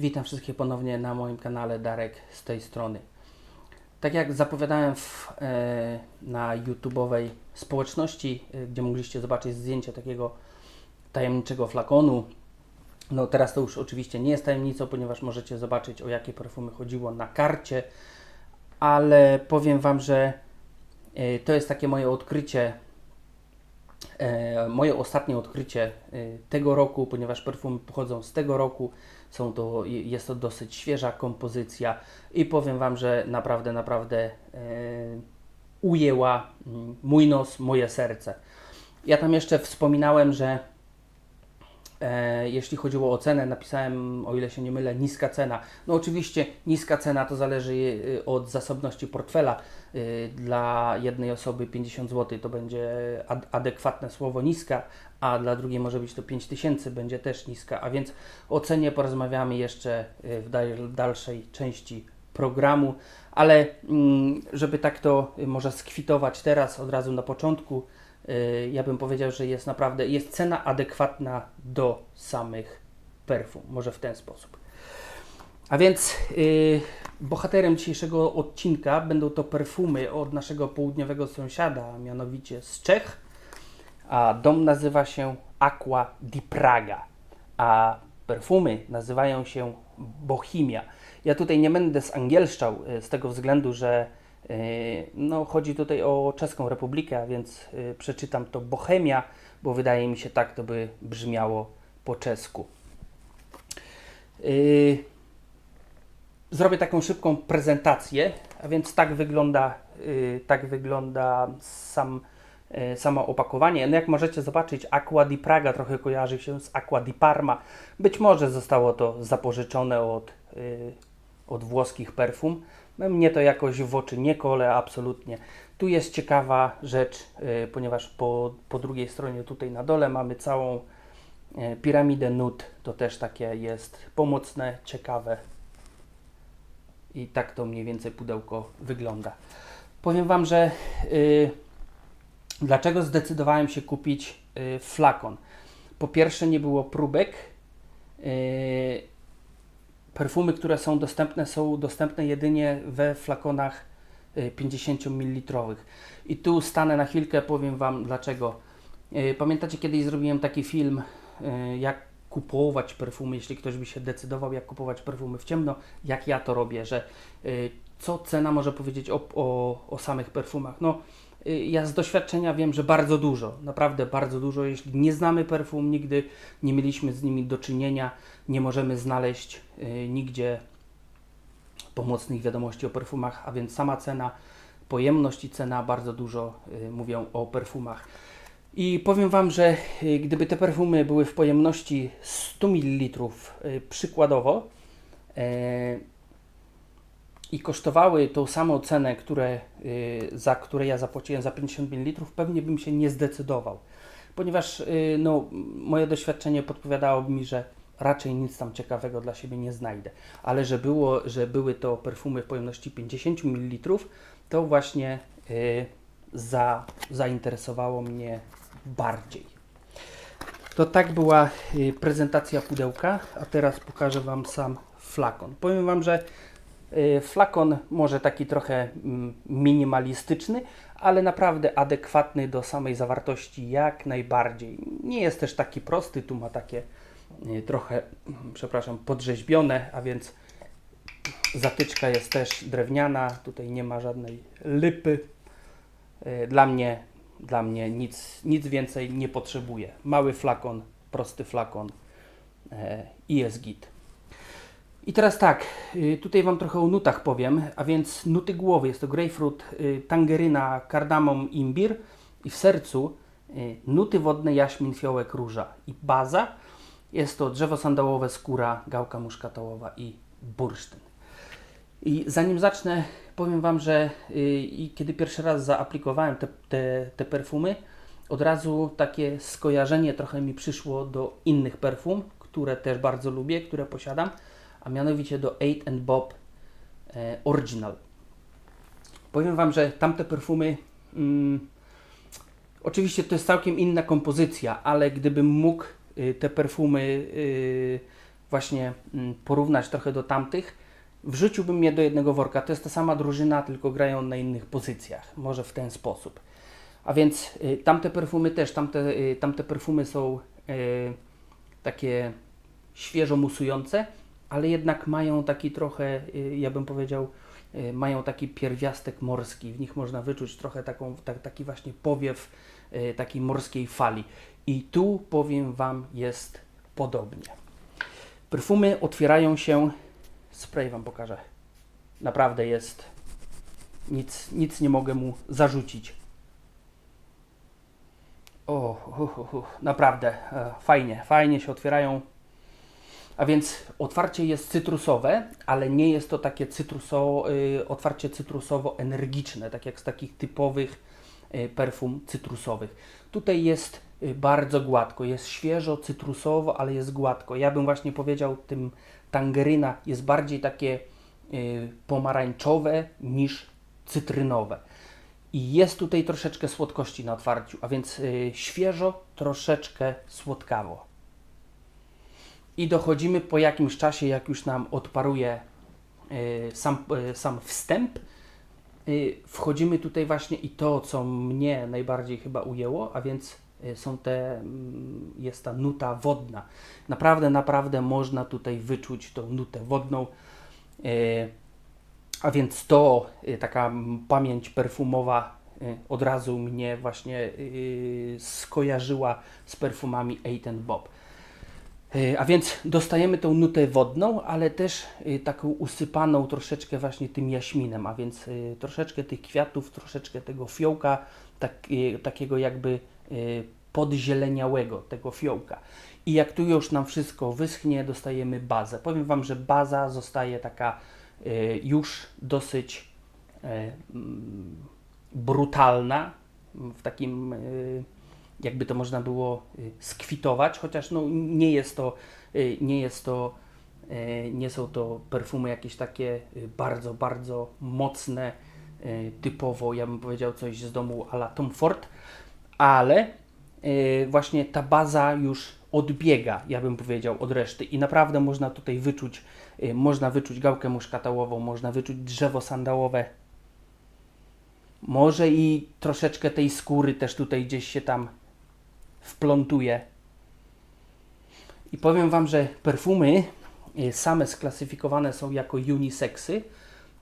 Witam wszystkich ponownie na moim kanale Darek z tej strony. Tak jak zapowiadałem w, e, na YouTube'owej społeczności, e, gdzie mogliście zobaczyć zdjęcie takiego tajemniczego flakonu, no teraz to już oczywiście nie jest tajemnicą, ponieważ możecie zobaczyć o jakie perfumy chodziło na karcie, ale powiem Wam, że e, to jest takie moje odkrycie E, moje ostatnie odkrycie e, tego roku, ponieważ perfumy pochodzą z tego roku, są to, jest to dosyć świeża kompozycja i powiem Wam, że naprawdę, naprawdę e, ujęła mm, mój nos, moje serce. Ja tam jeszcze wspominałem, że jeśli chodziło o cenę, napisałem, o ile się nie mylę, niska cena. No oczywiście niska cena to zależy e, od zasobności portfela. E, dla jednej osoby 50 zł to będzie ad adekwatne słowo niska, a dla drugiej może być to 5000, będzie też niska. A więc o cenie porozmawiamy jeszcze w dalszej części programu, ale mm, żeby tak to może skwitować teraz od razu na początku, ja bym powiedział, że jest naprawdę, jest cena adekwatna do samych perfum, może w ten sposób. A więc yy, bohaterem dzisiejszego odcinka będą to perfumy od naszego południowego sąsiada, mianowicie z Czech. A dom nazywa się Aqua di Praga, a perfumy nazywają się Bohemia. Ja tutaj nie będę zangielszczał y, z tego względu, że no, chodzi tutaj o Czeską Republikę, a więc e, przeczytam to Bohemia, bo wydaje mi się tak to by brzmiało po czesku. E, zrobię taką szybką prezentację, a więc tak wygląda, tak wygląda sam, samo opakowanie. No jak możecie zobaczyć, Aqua di Praga trochę kojarzy się z Aqua di Parma. Być może zostało to zapożyczone od, od włoskich perfum. Mnie to jakoś w oczy nie kole, absolutnie. Tu jest ciekawa rzecz, yy, ponieważ po, po drugiej stronie tutaj na dole mamy całą yy, piramidę nut. To też takie jest pomocne, ciekawe. I tak to mniej więcej pudełko wygląda. Powiem Wam, że yy, dlaczego zdecydowałem się kupić flakon. Po pierwsze nie było próbek Perfumy, które są dostępne, są dostępne jedynie we flakonach 50 y, ml. I tu stanę na chwilkę, powiem Wam dlaczego. Y, pamiętacie, kiedyś zrobiłem taki film, y, jak kupować perfumy, jeśli ktoś by się decydował, jak kupować perfumy w ciemno, jak ja to robię, że co cena może powiedzieć o, o, o samych perfumach. No, ja z doświadczenia wiem, że bardzo dużo, naprawdę bardzo dużo. Jeśli nie znamy perfum, nigdy nie mieliśmy z nimi do czynienia, nie możemy znaleźć y, nigdzie pomocnych wiadomości o perfumach, a więc sama cena, pojemność i cena bardzo dużo y, mówią o perfumach. I powiem Wam, że gdyby te perfumy były w pojemności 100 ml przykładowo, i kosztowały tą samą cenę, które, y, za które ja zapłaciłem za 50 ml, pewnie bym się nie zdecydował. Ponieważ y, no, moje doświadczenie podpowiadało mi, że raczej nic tam ciekawego dla siebie nie znajdę. Ale że, było, że były to perfumy w pojemności 50 ml, to właśnie y, za, zainteresowało mnie bardziej. To tak była prezentacja pudełka, a teraz pokażę Wam sam flakon. Powiem Wam, że Y, flakon może taki trochę mm, minimalistyczny, ale naprawdę adekwatny do samej zawartości jak najbardziej. Nie jest też taki prosty, tu ma takie y, trochę, mm, przepraszam, podrzeźbione, a więc zatyczka jest też drewniana, tutaj nie ma żadnej lypy. Y, dla mnie, dla mnie nic, nic więcej nie potrzebuje. Mały flakon, prosty flakon i jest git. I teraz tak, y, tutaj Wam trochę o nutach powiem, a więc nuty głowy. Jest to grapefruit, y, tangeryna, kardamom, imbir i w sercu y, nuty wodne, jaśmin, fiołek, róża i baza. Jest to drzewo sandałowe, skóra, gałka muszkatołowa i bursztyn. I zanim zacznę, powiem Wam, że kiedy pierwszy raz zaaplikowałem te, te, te perfumy, od razu takie skojarzenie trochę mi przyszło do innych perfum, które też bardzo lubię, które posiadam a mianowicie do 8 and Bob e, Original. Powiem Wam, że tamte perfumy, mm, oczywiście to jest całkiem inna kompozycja, ale gdybym mógł y, te perfumy y, właśnie mm, porównać trochę do tamtych, wrzuciłbym je do jednego worka. To jest ta sama drużyna, tylko grają na innych pozycjach. Może w ten sposób. A więc y, tamte perfumy też, tamte, tamte perfumy są takie świeżo musujące, ale jednak mają taki trochę, y, ja bym powiedział, y, mają taki pierwiastek morski. W nich można wyczuć trochę taką, tak, taki właśnie powiew y, takiej morskiej fali. I tu powiem Wam jest podobnie. Perfumy otwierają się, spray Wam pokażę. Naprawdę jest, nic, nic nie mogę mu zarzucić. O, uh, uh, uh, naprawdę e, fajnie, fajnie się otwierają. A więc otwarcie jest cytrusowe, ale nie jest to takie cytrusowo, y, otwarcie cytrusowo-energiczne, tak jak z takich typowych y, perfum cytrusowych. Tutaj jest y, bardzo gładko, jest świeżo, cytrusowo, ale jest gładko. Ja bym właśnie powiedział, tym tangeryna jest bardziej takie pomarańczowe niż cytrynowe. I jest tutaj troszeczkę słodkości na otwarciu, a więc świeżo, troszeczkę słodkawo. I dochodzimy po jakimś czasie, jak już nam odparuje y, sam, y, sam wstęp, y, wchodzimy tutaj właśnie i to, co mnie najbardziej chyba ujęło, a więc są te, mm, jest ta nuta wodna. Naprawdę, naprawdę można tutaj wyczuć tą nutę wodną. A więc to, taka pamięć perfumowa od razu mnie właśnie skojarzyła z perfumami Eight Bob. Y, A więc dostajemy tą nutę wodną, ale też y, taką usypaną troszeczkę właśnie tym jaśminem, a więc y, troszeczkę tych kwiatów, troszeczkę tego fiołka, tak, takiego jakby podzieleniałego tego fiołka. I jak tu już nam wszystko wyschnie, dostajemy bazę. Powiem Wam, że baza zostaje taka już dosyć brutalna, w takim jakby to można było y, skwitować, chociaż no, nie jest to, y, nie jest to, y, nie są to perfumy jakieś takie bardzo, bardzo mocne, typowo, ja bym powiedział coś z domu a la Tom Ford, ale właśnie ta baza już odbiega, ja bym powiedział, od reszty. I naprawdę można tutaj wyczuć, można wyczuć gałkę muszkatałową, można wyczuć drzewo sandałowe, może i troszeczkę tej skóry też tutaj gdzieś się tam wplątuje. I powiem Wam, że perfumy y, same sklasyfikowane są jako unisexy,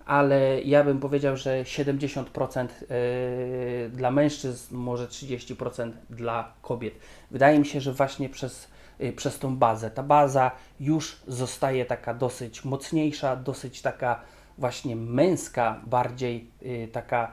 ale ja bym powiedział, że 70% y, dla mężczyzn, może 30% dla kobiet. Wydaje mi się, że właśnie przez, y, przez tą bazę. Ta baza już zostaje taka dosyć mocniejsza, dosyć taka właśnie męska, bardziej taka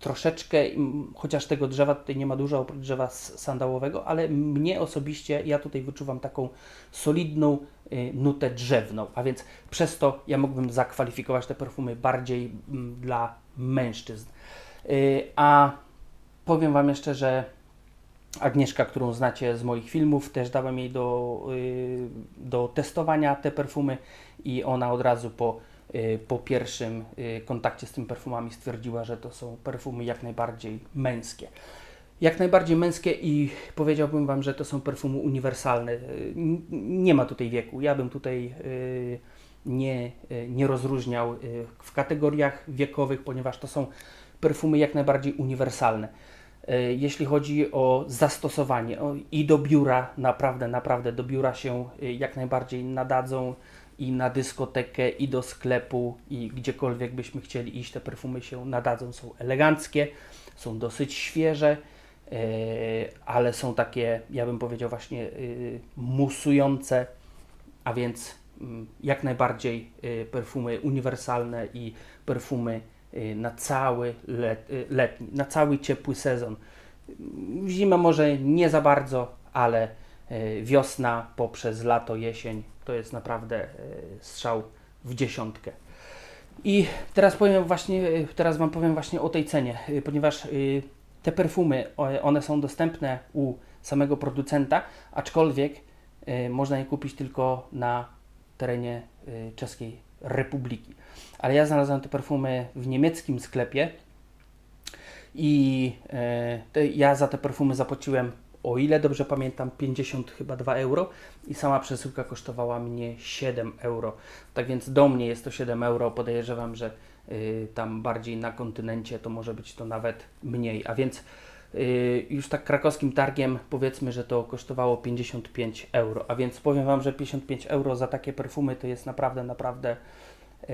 troszeczkę, mm, chociaż tego drzewa tutaj nie ma dużo oprócz drzewa sandałowego, ale mnie osobiście, ja tutaj wyczuwam taką solidną yy, nutę drzewną, a więc przez to ja mógłbym zakwalifikować te perfumy bardziej mm, dla mężczyzn. Yy, A powiem Wam jeszcze, że Agnieszka, którą znacie z moich filmów, też dałem jej do, do testowania te perfumy i ona od razu po po pierwszym y, kontakcie z tymi perfumami stwierdziła, że to są perfumy jak najbardziej męskie. Jak najbardziej męskie i powiedziałbym Wam, że to są perfumy uniwersalne. Y, Nie ma tutaj wieku. Ja bym tutaj y, nie, y, nie rozróżniał y, w kategoriach wiekowych, ponieważ to są perfumy jak najbardziej uniwersalne. Y, Jeśli chodzi o zastosowanie i do biura, naprawdę, naprawdę do biura się y, jak najbardziej nadadzą i na dyskotekę, i do sklepu, i gdziekolwiek byśmy chcieli iść, te perfumy się nadadzą. Są eleganckie, są dosyć świeże, e, ale są takie, ja bym powiedział, właśnie y, musujące, a więc mm, jak najbardziej y, perfumy uniwersalne i perfumy y, na cały let, y, letni, na cały ciepły sezon. W zimę może nie za bardzo, ale wiosna poprzez lato, jesień to jest naprawdę e, strzał w dziesiątkę. I teraz powiem właśnie, e, teraz Wam powiem właśnie o tej cenie, e, ponieważ e, te perfumy, one są dostępne u samego producenta, aczkolwiek e, można je kupić tylko na terenie e, Czeskiej Republiki. Ale ja znalazłem te perfumy w niemieckim sklepie i e, ja za te perfumy zapłaciłem o ile dobrze pamiętam, 50 chyba 2 euro i sama przesyłka kosztowała mnie 7 euro. Tak więc do mnie jest to 7 euro. Podejrzewam, że y, tam bardziej na kontynencie to może być to nawet mniej. A więc y, już tak krakowskim targiem powiedzmy, że to kosztowało 55 euro. A więc powiem Wam, że 55 euro za takie perfumy to jest naprawdę, naprawdę y,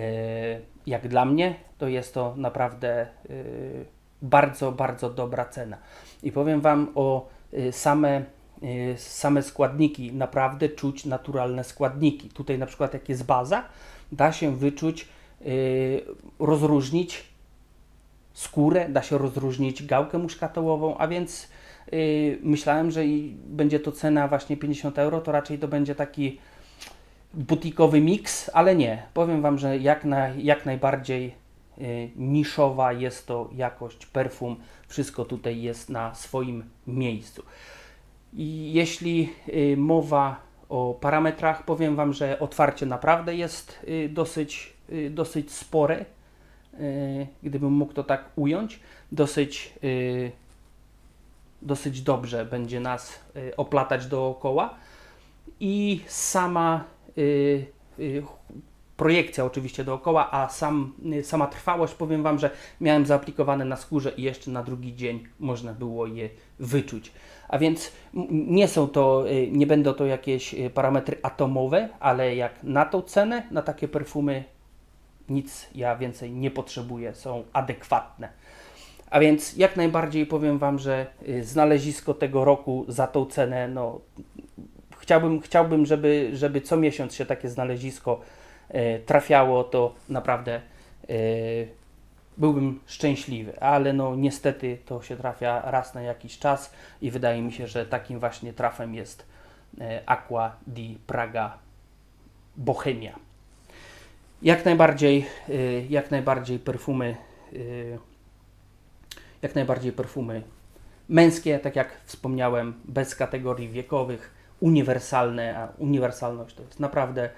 jak dla mnie, to jest to naprawdę y, bardzo, bardzo dobra cena. I powiem Wam o same, y, same składniki, naprawdę czuć naturalne składniki. Tutaj na przykład jak jest baza, da się wyczuć, y, rozróżnić skórę, da się rozróżnić gałkę muszkatołową, a więc y, myślałem, że będzie to cena właśnie 50 euro, to raczej to będzie taki butikowy miks, ale nie. Powiem Wam, że jak, na, jak najbardziej y, niszowa jest to jakość perfum. Wszystko tutaj jest na swoim miejscu. I jeśli y, mowa o parametrach, powiem Wam, że otwarcie naprawdę jest y, dosyć, y, dosyć spore, gdybym mógł to tak ująć. Dosyć, dosyć dobrze będzie nas oplatać dookoła. I sama projekcja oczywiście dookoła, a sam, y, sama trwałość, powiem Wam, że miałem zaaplikowane na skórze i jeszcze na drugi dzień można było je wyczuć. A więc nie są to, y, nie będą to jakieś y, parametry atomowe, ale jak na tą cenę, na takie perfumy nic ja więcej nie potrzebuję, są adekwatne. A więc jak najbardziej powiem Wam, że znalezisko tego roku za tą cenę, no chciałbym, chciałbym żeby, żeby co miesiąc się takie znalezisko trafiało, to naprawdę e, byłbym szczęśliwy, ale no niestety to się trafia raz na jakiś czas i wydaje mi się, że takim właśnie trafem jest e, Aqua di Praga Bohemia. Jak najbardziej, e, jak najbardziej perfumy, e, jak najbardziej perfumy męskie, tak jak wspomniałem, bez kategorii wiekowych, uniwersalne, a uniwersalność to jest naprawdę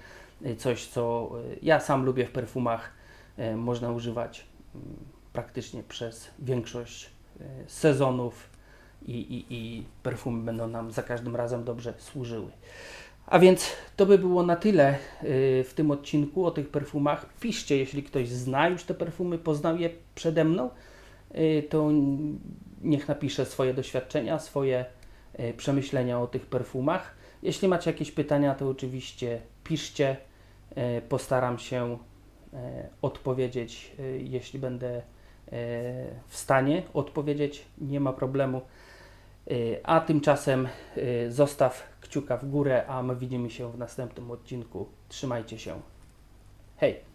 coś, co y, ja sam lubię w perfumach. y, Można używać mm, praktycznie przez większość y, sezonów i, i, i perfumy będą nam za każdym razem dobrze służyły. A więc to by było na tyle y, w tym odcinku o tych perfumach. Piszcie, jeśli ktoś zna już te perfumy, poznał je przede mną, y, to niech napisze swoje doświadczenia, swoje przemyślenia o tych perfumach. Jeśli macie jakieś pytania, to oczywiście piszcie. E, Postaram się e, odpowiedzieć, e, jeśli będę w stanie odpowiedzieć, nie ma problemu. A tymczasem zostaw kciuka w górę, a my widzimy się w następnym odcinku. Trzymajcie się. Hej!